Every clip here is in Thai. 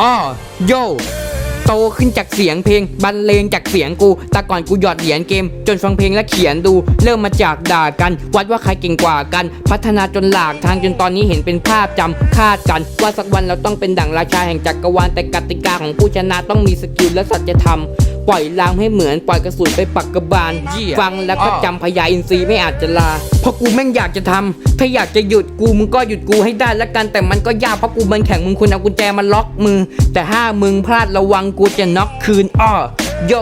อ้อโยโตขึ้นจากเสียงเพลงบรรเลงจากเสียงกู แต่ก่อนกูหยอดเหรียญเกม จนฟังเพลงและเขียนดู เริ่มมาจากด่ากัน วัดว่าใครเก่งกว่ากัน พัฒนาจนหลากทางจนตอนนี้เห็นเป็นภาพจำคาดกัน ว่าสักวันเราต้องเป็นดั่งราชาแห่งจักรวาลแต่กติกาของผู้ชนะต้องมีสกิลและสัจธรรม ปล่อยลางให้เหมือนปล่อยกระสุนไปปักกระบาลฟังแล้วก็จำพญาอินทรีไม่อาจจะลา เพราะกูแม่งอยากจะทำถ้าอยากจะหยุดกูมึงก็หยุดกูให้ได้ละกันแต่มันก็ยากเพราะกูมันแข่งมึงควรเอากุญแจมาล็อกมือ แต่ถ้ามึงพลาดระวังกูจะน็อกคืนอ้อ โย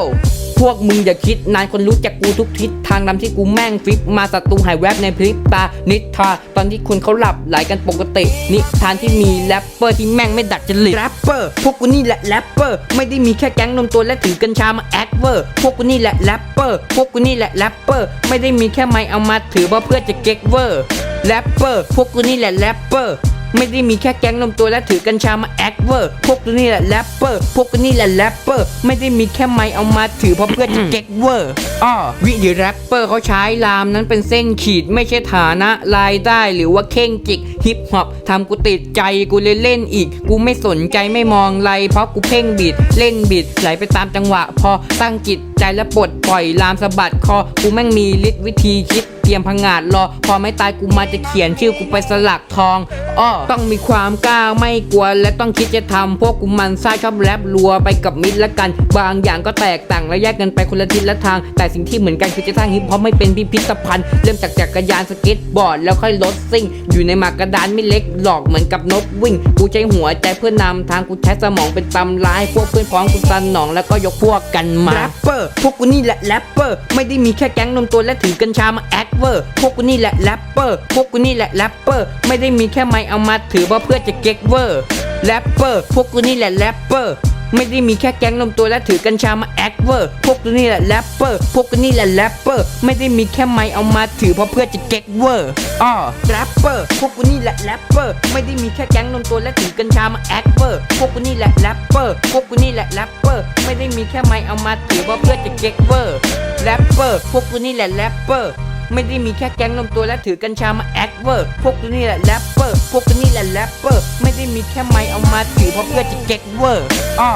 พวกมึงอย่าคิดนานคนรู้จักกูทุกทิศทางนำที่กูแม่งฟิปมาศัตรูหายแวบในพริบตานิทาตอนที่คุณเขาหลับไหลกันปกติ นิทานที่มีแรปเปอร์ที่แม่งไม่ดัดจริตแรปเปอร์พวกกูนี่แหละแรปเปอร์ไม่ได้มีแค่แก๊งนมตัวและถือกัญชามาแอคเวอร์พวกกูนี่แหละแรปเปอร์พวกกูนี่แหละแรปเปอร์ไม่ได้มีแค่ไมเอามาถือว่าเพื่อจะเก๊กเวอร์แรปเปอร์พวกกูนี่แหละแรปเปอร์ ไม่ได้มีแค่แก๊งนมตัวและถือกัญชามาแอคเวอร์พวกกูนี่แหละแรปเปอร์พวกกูนี่แหละแรปเปอร์ไม่ได้มีแค่ไมค์เอามาถือเพราะเพื่อจะเก็กเวอร์อ้อวิธีแรปเปอร์เขาใช้ลามนั้นเป็นเส้นขีดไม่ใช่ฐานะรายได้หรือว่าเข่งจิกฮิปฮอปทำกูติดใจกูเลยเล่นอีก กูไม่สนใจไม่มองไรเพราะกูเพ่งบีดเล่นบีดไหลไปตามจังหวะ พอตั้งจิตใจและปลดปล่อยลามสะบัดคอกูแม่งมีฤทธิ์วิธีคิดเตรียมพังงาดรอ พอไม่ตายกูมาจะเขียนชื่อกูไปสลักทองอ้อต้องมีความกล้าไม่กลัวและต้องคิดจะทำพวกกูมันซ่าชอบแรปรัวไปกับมิดละกัน บางอย่างก็แตกต่างและแยกกันไปคนละทิศละทาง แต่สิ่งที่เหมือนกันคือจะสร้างฮิปฮอปไม่เป็นพิพิธภัณฑ์เริ่มจากจักรยานสเก็ตบอร์ดแล้วค่อยรถซิ่ง อยู่ในหมากกระดานไม่เล็กหลอกเหมือนกับนกวิ่ง กูใช้หัวใจเพื่อนำทางกูใช้สมองเป็นตำร้ายพวกเพื่อนพ้องกูสนองแล้วก็ยกพวกกันมาแรปเปอร์พวกกูนี่แหละแรปเปอร์ไม่ได้มีแค่แก๊งนมตัวและถือกัญชามาแอคเวอร์พวกกูนี่แหละแรปเปอร์พวกกูนี่แหละแรปเปอร์ไม่ได้มีแค่ไมเอามาถือว่าเพื่อจะเก๊กเวอร์แรปเปอร์พวกกูนี่แหละแรปเปอร์ไม่ได้มีแค่แก๊งนมตัวและถือกัญชามาแอคเวอร์พวกกูนี่แหละแรปเปอร์พวกกูนี่แหละแรปเปอร์ไม่ได้มีแค่ไมเอามาถือเพราะเพื่อจะเก๊กเวอร์อ้อแรปเปอร์พวกกูนี่แหละแรปเปอร์ไม่ได้มีแค่แก๊งนมตัวและถือกัญชามาแอคเวอร์พวกกูนี่แหละแรปเปอร์พวกกูนี่แหละแรปเปอร์ไม่ได้มีแค่ไมเอามาถือเพราะเพื่อจะเก๊กเวอร์แรปเปอร์พวกกูนี่แหละแรปเปอร์ ไม่ได้มีแค่แก๊งนมตัวและถือกัญชามาแอคเวอร์ พวกกูนี่แหละแรปเปอร์ พวกกูนี่แหละแรปเปอร์ ไม่ได้มีแค่ไมค์เอามาถือเพราะเพื่อจะเก็กเวอร์อ้อ